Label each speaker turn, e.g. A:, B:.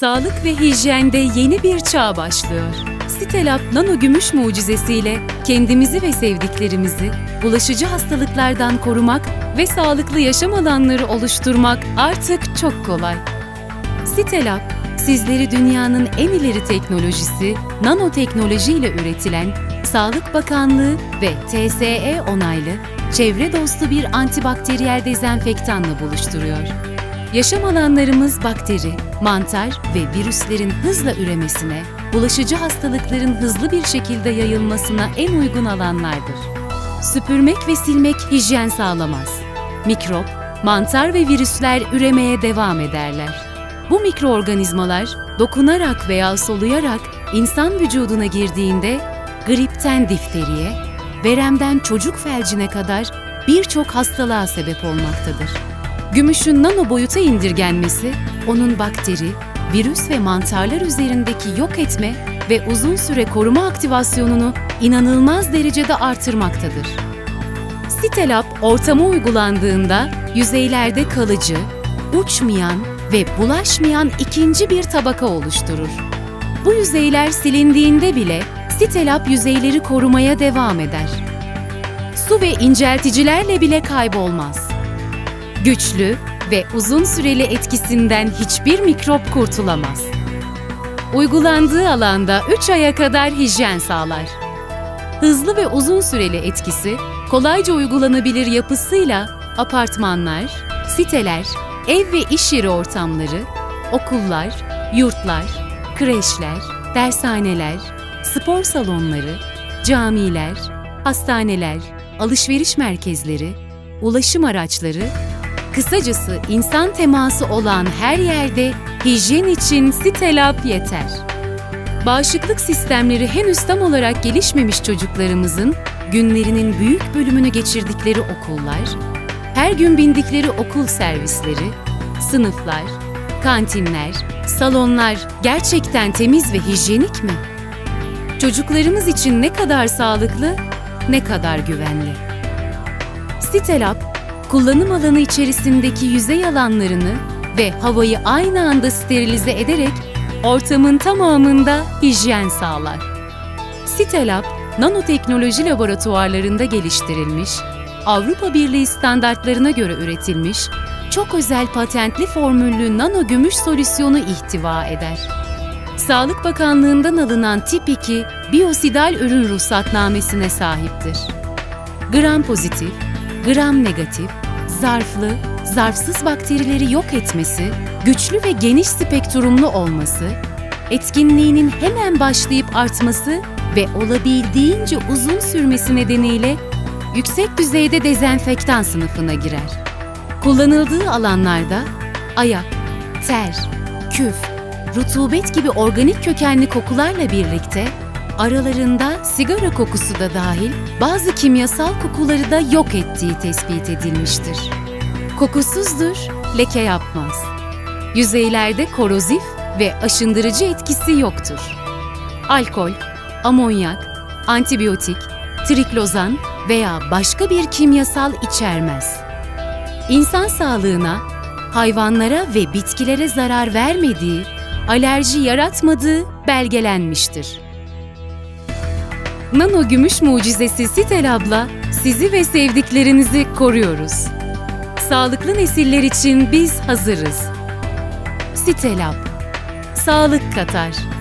A: Sağlık ve hijyende yeni bir çağ başlıyor. Sitelab Nano Gümüş mucizesiyle kendimizi ve sevdiklerimizi bulaşıcı hastalıklardan korumak ve sağlıklı yaşam alanları oluşturmak artık çok kolay. Sitelab, sizleri dünyanın en ileri teknolojisi, nanoteknoloji ile üretilen, Sağlık Bakanlığı ve TSE onaylı, çevre dostu bir antibakteriyel dezenfektanla buluşturuyor. Yaşam alanlarımız bakteri, mantar ve virüslerin hızla üremesine, bulaşıcı hastalıkların hızlı bir şekilde yayılmasına en uygun alanlardır. Süpürmek ve silmek hijyen sağlamaz. Mikrop, mantar ve virüsler üremeye devam ederler. Bu mikroorganizmalar dokunarak veya soluyarak insan vücuduna girdiğinde gripten difteriye, veremden çocuk felcine kadar birçok hastalığa sebep olmaktadır. Gümüşün nano boyuta indirgenmesi, onun bakteri, virüs ve mantarlar üzerindeki yok etme ve uzun süre koruma aktivasyonunu inanılmaz derecede artırmaktadır. Sitelab ortama uygulandığında yüzeylerde kalıcı, uçmayan ve bulaşmayan ikinci bir tabaka oluşturur. Bu yüzeyler silindiğinde bile Sitelab yüzeyleri korumaya devam eder. Su ve incelticilerle bile kaybolmaz. Güçlü ve uzun süreli etkisinden hiçbir mikrop kurtulamaz. Uygulandığı alanda 3 aya kadar hijyen sağlar. Hızlı ve uzun süreli etkisi, kolayca uygulanabilir yapısıyla apartmanlar, siteler, ev ve iş yeri ortamları, okullar, yurtlar, kreşler, dershaneler, spor salonları, camiler, hastaneler, alışveriş merkezleri, ulaşım araçları, kısacası insan teması olan her yerde hijyen için Sitelab yeter. Bağışıklık sistemleri henüz tam olarak gelişmemiş çocuklarımızın günlerinin büyük bölümünü geçirdikleri okullar, her gün bindikleri okul servisleri, sınıflar, kantinler, salonlar gerçekten temiz ve hijyenik mi? Çocuklarımız için ne kadar sağlıklı, ne kadar güvenli. Sitelab, kullanım alanı içerisindeki yüzey alanlarını ve havayı aynı anda sterilize ederek ortamın tamamında hijyen sağlar. Sitelab, nanoteknoloji laboratuvarlarında geliştirilmiş, Avrupa Birliği standartlarına göre üretilmiş, çok özel patentli formüllü nano gümüş solüsyonu ihtiva eder. Sağlık Bakanlığı'ndan alınan tip 2 biyosidal ürün ruhsatnamesine sahiptir. Gram pozitif, gram negatif, zarflı, zarfsız bakterileri yok etmesi, güçlü ve geniş spektrumlu olması, etkinliğinin hemen başlayıp artması ve olabildiğince uzun sürmesi nedeniyle yüksek düzeyde dezenfektan sınıfına girer. Kullanıldığı alanlarda ayak, ter, küf, rutubet gibi organik kökenli kokularla birlikte aralarında sigara kokusu da dahil bazı kimyasal kokuları da yok ettiği tespit edilmiştir. Kokusuzdur, leke yapmaz. Yüzeylerde korozif ve aşındırıcı etkisi yoktur. Alkol, amonyak, antibiyotik, triklozan veya başka bir kimyasal içermez. İnsan sağlığına, hayvanlara ve bitkilere zarar vermediği, alerji yaratmadığı belgelenmiştir. Nano Gümüş Mucizesi Sitelab'la sizi ve sevdiklerinizi koruyoruz. Sağlıklı nesiller için biz hazırız. Sitelab, sağlık katar.